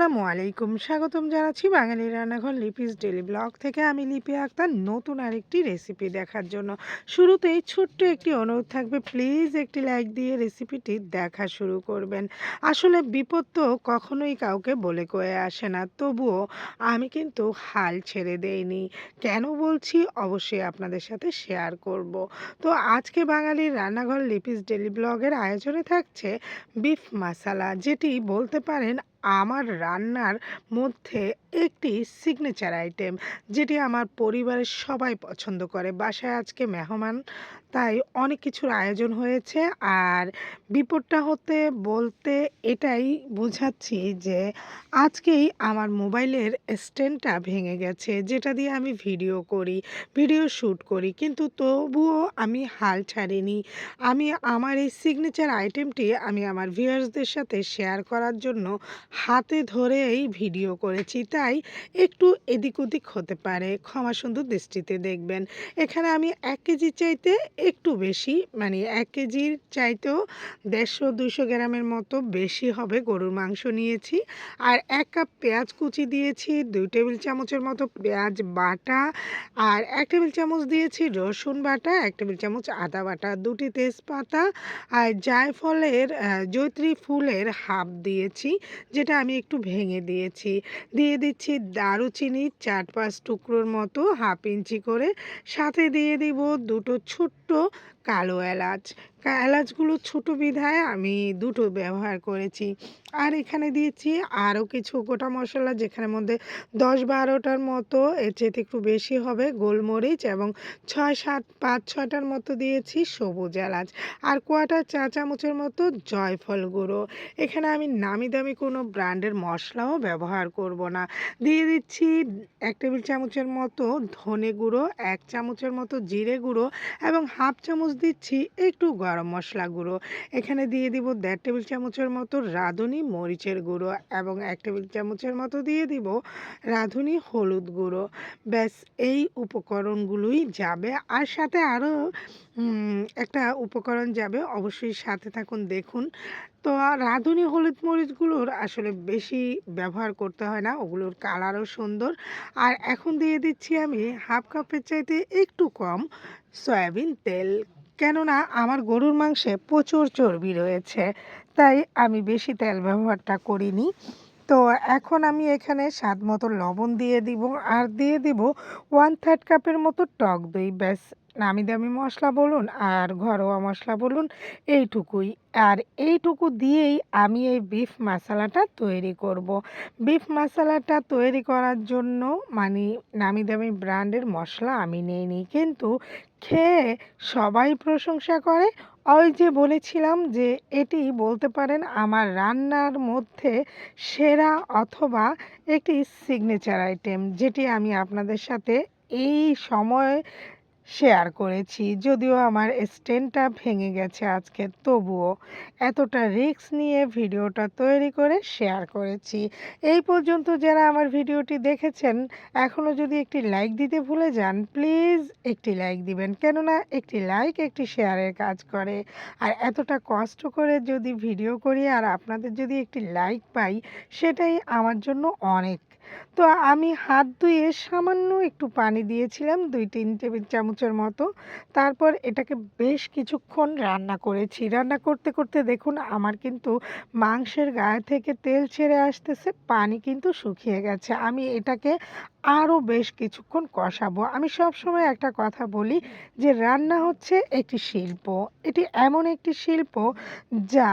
আসসালামু আলাইকুম। স্বাগতম জানাচ্ছি বাঙালি রান্নাঘর লিপিস ডেলি ব্লগ থেকে। আমি লিপি আক্তার, নতুন আরেকটি রেসিপি দেখার জন্য। শুরুতেই ছোট্ট একটি অনুরোধ থাকবে, প্লিজ একটি লাইক দিয়ে রেসিপিটি দেখা শুরু করবেন। আসলে বিপদ তো কখনোই কাউকে বলে কয়ে আসে না, তবুও আমি কিন্তু হাল ছেড়ে দেইনি। কেন বলছি? অবশ্যই আপনাদের সাথে শেয়ার করব। তো আজকে বাঙালির রান্নাঘর লিপিস ডেলি ব্লগের আয়োজনে থাকছে বিফ মশালা যেটি বলতে পারেন আমার রান্নার মধ্যে একটি সিগনেচার আইটেম যেটি আমার পরিবারের সবাই পছন্দ করে। বাসায় আজকে মেহমান, তাই অনেক কিছুর আয়োজন হয়েছে। আর বিপদটা হতে বলতে এটাই বোঝাচ্ছি যে আজকেই আমার মোবাইলের স্ট্যান্ডটা ভেঙে গেছে, যেটা দিয়ে আমি ভিডিও করি, ভিডিও শ্যুট করি। কিন্তু তবুও আমি হাল ছাড়িনি। আমি আমার এই সিগনেচার আইটেমটি আমি আমার ভিউয়ার্সদের সাথে শেয়ার করার জন্য হাতে ধরেই ভিডিও করেছি। তাই একটু এদিক ওদিক হতে পারে। ক্ষমা সুন্দর দৃষ্টিতে দেখবেন। এখানে আমি এক কেজি চাইতে একটু বেশি মানে এক কেজির চাইতেও দেড়শো দুশো গ্রামের মতো বেশি হবে গরুর মাংস নিয়েছি। আর এক কাপ পেঁয়াজ কুচি দিয়েছি, দুই টেবিল চামচের মতো পেঁয়াজ বাটা, আর এক টেবিল চামচ দিয়েছি রসুন বাটা, এক টেবিল চামচ আদা বাটা, দুটি তেজপাতা, আর জায়ফলের জৈত্রী ফুলের হাফ দিয়েছি, যেটা আমি একটু ভেঙে দিয়েছি। দিয়ে দিচ্ছি দারুচিনি চার পাঁচ টুকরোর মতো হাফ ইঞ্চি করে। সাথে দিয়ে দিব দুটো ছোট্ট কালো এলাচ। এলাচগুলো ছোটো বিধায় আমি দুটো ব্যবহার করেছি। আর এখানে দিয়েছি আরও কিছু গোটা মশলা, যেখানে মধ্যে দশ বারোটার মতো, এর চেয়ে একটু বেশি হবে গোলমরিচ এবং ছয় সাত, পাঁচ ছয়টার মতো দিয়েছি সবুজ এলাচ। আর কোয়াটার চা চামচের মতো জয়ফল গুঁড়ো। এখানে আমি নামি দামি কোনো ব্র্যান্ডের মশলাও ব্যবহার করব না। দিয়ে দিচ্ছি এক টেবিল চামচের মতো ধনে গুঁড়ো, এক চামচের মতো জিরে গুঁড়ো এবং হাফ চামচ দিচ্ছি একটু গরম মশলা গুঁড়ো। এখানে দিয়ে দিব দেড় টেবিল চামচের মতো রাঁধুনি মরিচের গুঁড়ো এবং এক টেবিল চামচের মতো দিয়ে দিব রাঁধুনি হলুদ গুঁড়ো। ব্যাস, এই উপকরণগুলোই যাবে আর সাথে আরও একটা উপকরণ যাবে, অবশ্যই সাথে থাকুন, দেখুন। তো রাঁধুনি হলুদ মরিচগুলোর আসলে বেশি ব্যবহার করতে হয় না, ওগুলোর কালারও সুন্দর। আর এখন দিয়ে দিচ্ছি আমি হাফ কাপের চাইতে একটু কম সয়াবিন তেল। কেননা আমার গরুর মাংসে প্রচুর চর্বি রয়েছে, তাই আমি বেশি তেল ব্যবহারটা করিনি। তো এখন আমি এখানে স্বাদ মতো লবণ দিয়ে দিব, আর দিয়ে দিব ওয়ান থার্ড কাপের মতো টক দই, ব্যাস। নামি দামি মশলা বলুন আর ঘরোয়া মশলা বলুন, এইটুকুই। আর এইটুকু দিয়েই আমি এই বিফ মশলাটা তৈরি করব। বিফ মশলাটা তৈরি করার জন্য মানে নামি দামি ব্র্যান্ডের মশলা আমি নিইনি কিন্তু খেয়ে সবাই প্রশংসা করে। ওই যে বলেছিলাম যে এটি বলতে পারেন আমার রান্নার মধ্যে সেরা অথবা একটি সিগনেচার আইটেম যেটি আমি আপনাদের সাথে এই সময় শেয়ার করেছি। যদিও আমার স্ট্যান্ডটা ভেঙে গেছে আজকে, তবুও এতটা রিস্ক নিয়ে ভিডিওটা তৈরি করে শেয়ার করেছি। এই পর্যন্ত যারা আমার ভিডিওটি দেখেছেন এখনও যদি একটি লাইক দিতে ভুলে যান, প্লিজ একটি লাইক দিবেন। কেননা একটি লাইক একটি শেয়ারের কাজ করে। আর এতটা কষ্ট করে যদি ভিডিও করি আর আপনাদের যদি একটি লাইক পাই, সেটাই আমার জন্য অনেক তো আমি হাত ধুয়ে সামান্য একটু পানি দিয়েছিলাম, দুই তিন টেবিল চামচের মতো। তারপর এটাকে বেশ কিছুক্ষণ রান্না করেছি। রান্না করতে করতে দেখুন আমার কিন্তু মাংসের গায়ে থেকে তেল ছেড়ে আসতেছে, পানি কিন্তু শুকিয়ে গেছে। আমি এটাকে আরও বেশ কিছুক্ষণ কষাবো। আমি সবসময় একটা কথা বলি যে রান্না হচ্ছে একটি শিল্প। এটি এমন একটি শিল্প যা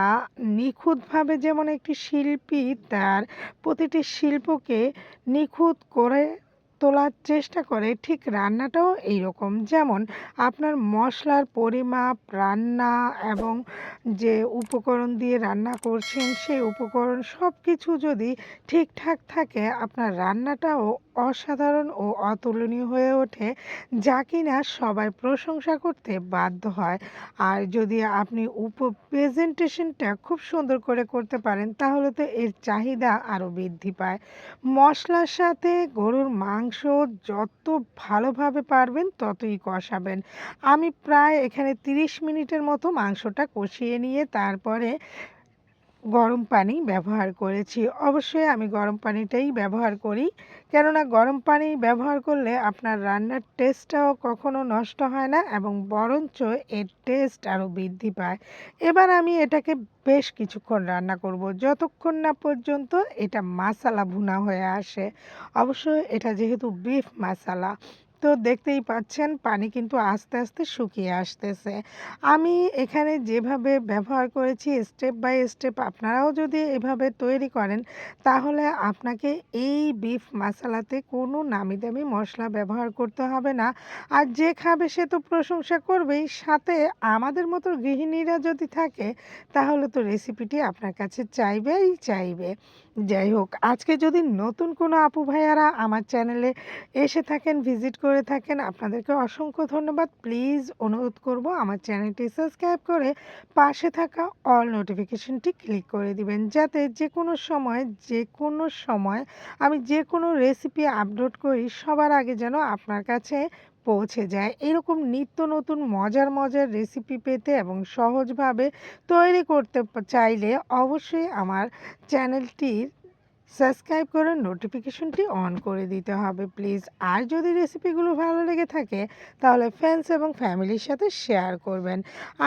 নিখুঁতভাবে যেমন একটি শিল্পী তার প্রতিটি শিল্পকে নিখুঁত করে তোলার চেষ্টা করে ঠিক রান্নাটাও এই রকম যেমন আপনার মশলার পরিমাপ, রান্না এবং যে উপকরণ দিয়ে রান্না করছেন সেই উপকরণ সব কিছু যদি ঠিকঠাক থাকে, আপনার রান্নাটাও অসাধারণ ও অতুলনীয় হয়ে ওঠে, যা কিনা সবাই প্রশংসা করতে বাধ্য হয়। আর যদি আপনি উপ প্রেজেন্টেশনটা খুব সুন্দর করে করতে পারেন, তাহলে তো এর চাহিদা আরও বৃদ্ধি পায়। মশলার সাথে গরুর মাংস যত ভালোভাবে পারবেন ততই কষাবেন। আমি প্রায় এখানে তিরিশ মিনিটের মতো মাংসটা কষিয়ে নিয়ে তারপরে গরম পানি ব্যবহার করেছি। অবশ্যই আমি গরম পানিটাই ব্যবহার করি। কেননা গরম পানি ব্যবহার করলে আপনার রান্নার টেস্টটাও কখনো নষ্ট হয় না এবং বরঞ্চ এর টেস্ট আরও বৃদ্ধি পায়। এবার আমি এটাকে বেশ কিছুক্ষণ রান্না করব। যতক্ষণ না পর্যন্ত এটা মাসালা ভুনা হয়ে আসে। অবশ্য এটা যেহেতু বিফ মাসালা তো দেখতেই পাচ্ছেন পানি কিন্তু আস্তে, আস্তে শুকিয়ে আসতেছে। আমি এখানে যেভাবে ব্যবহার করেছি স্টেপ বাই স্টেপ আপনারাও যদি এভাবে তৈরি করেন তাহলে আপনাকে এই বিফ মাসালাতে কোনো নামি দামি মশলা ব্যবহার করতে হবে না। আর যে খাবে সে তো প্রশংসা করবেই। সাথে আমাদের মতো গৃহিণীরা যদি থাকে তাহলে তো রেসিপিটি আপনার কাছে চাইবেই চাইবে। যাই হোক আজকে যদি নতুন কোনো আপু ভাইয়ারা আমার চ্যানেলে এসে থাকেন, ভিজিট করে থাকেন আপনাদেরকে অসংখ্য ধন্যবাদ। প্লিজ অনুরোধ করব আমার চ্যানেলটি সাবস্ক্রাইব করে পাশে থাকা অল নোটিফিকেশনটি ক্লিক করে দিবেন। যাতে যে কোনো সময় যে কোনো সময় আমি যে কোনো রেসিপি আপলোড করি সবার আগে যেন আপনার কাছে পৌঁছে যায়। এরকম নিত্য নতুন মজার, মজার রেসিপি পেতে এবং সহজভাবে তৈরি করতে চাইলে অবশ্যই আমার চ্যানেলটির সাবস্ক্রাইব করে নোটিফিকেশনটি অন করে দিতে হবে প্লিজ। আর যদি রেসিপিগুলো ভালো লেগে থাকে তাহলে ফ্রেন্ডস এবং ফ্যামিলির সাথে শেয়ার করবেন।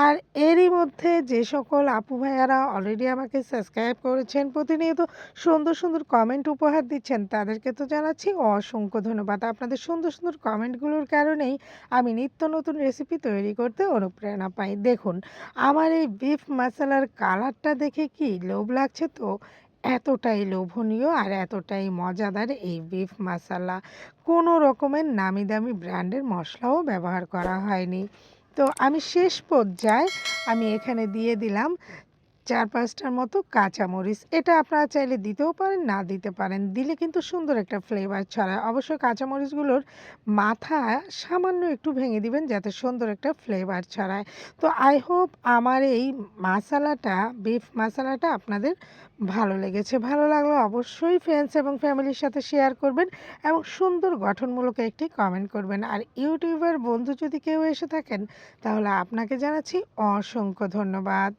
আর এরই মধ্যে যে সকল আপু ভাইয়ারা অলরেডি আমাকে সাবস্ক্রাইব করেছেন, প্রতিনিয়ত সুন্দর, সুন্দর কমেন্ট উপহার দিচ্ছেন তাদেরকে তো জানাচ্ছি অসংখ্য ধন্যবাদ। আপনাদের সুন্দর, সুন্দর কমেন্টগুলোর কারণেই আমি নিত্য নতুন রেসিপি তৈরি করতে অনুপ্রেরণা পাই। দেখুন আমার এই বিফ মাসালার কালারটা দেখে কি লোভ লাগছে তো? এতটাই লোভনীয় আর এতটাই মজাদার এই বিফ মাসালা। কোনো রকমের নামি দামি ব্র্যান্ডের মশলাও ব্যবহার করা হয়নি। তো আমি শেষ পর্যায়ে আমি এখানে দিয়ে দিলাম ৪-৫ টার মতো কাঁচামরিচ। এটা আপনারা চাইলে দিতেও পারেন, না দিতে পারেন। দিলে কিন্তু সুন্দর একটা ফ্লেভার ছড়ায়। অবশ্যই কাঁচামরিচগুলোর মাথা সামান্য একটু ভেঙে দিবেন যাতে সুন্দর একটা ফ্লেভার ছড়ায়। তো আই হোপ আমার এই মাসালাটা, বিফ মাসালাটা আপনাদের ভালো লেগেছে। ভালো লাগলে অবশ্যই ফ্রেন্ডস এবং ফ্যামিলির সাথে শেয়ার করবেন এবং সুন্দর গঠনমূলক একটি কমেন্ট করবেন। আর ইউটিউবের বন্ধু যদি কেউ এসে থাকেন তাহলে আপনাকে জানাচ্ছি অসংখ্য ধন্যবাদ।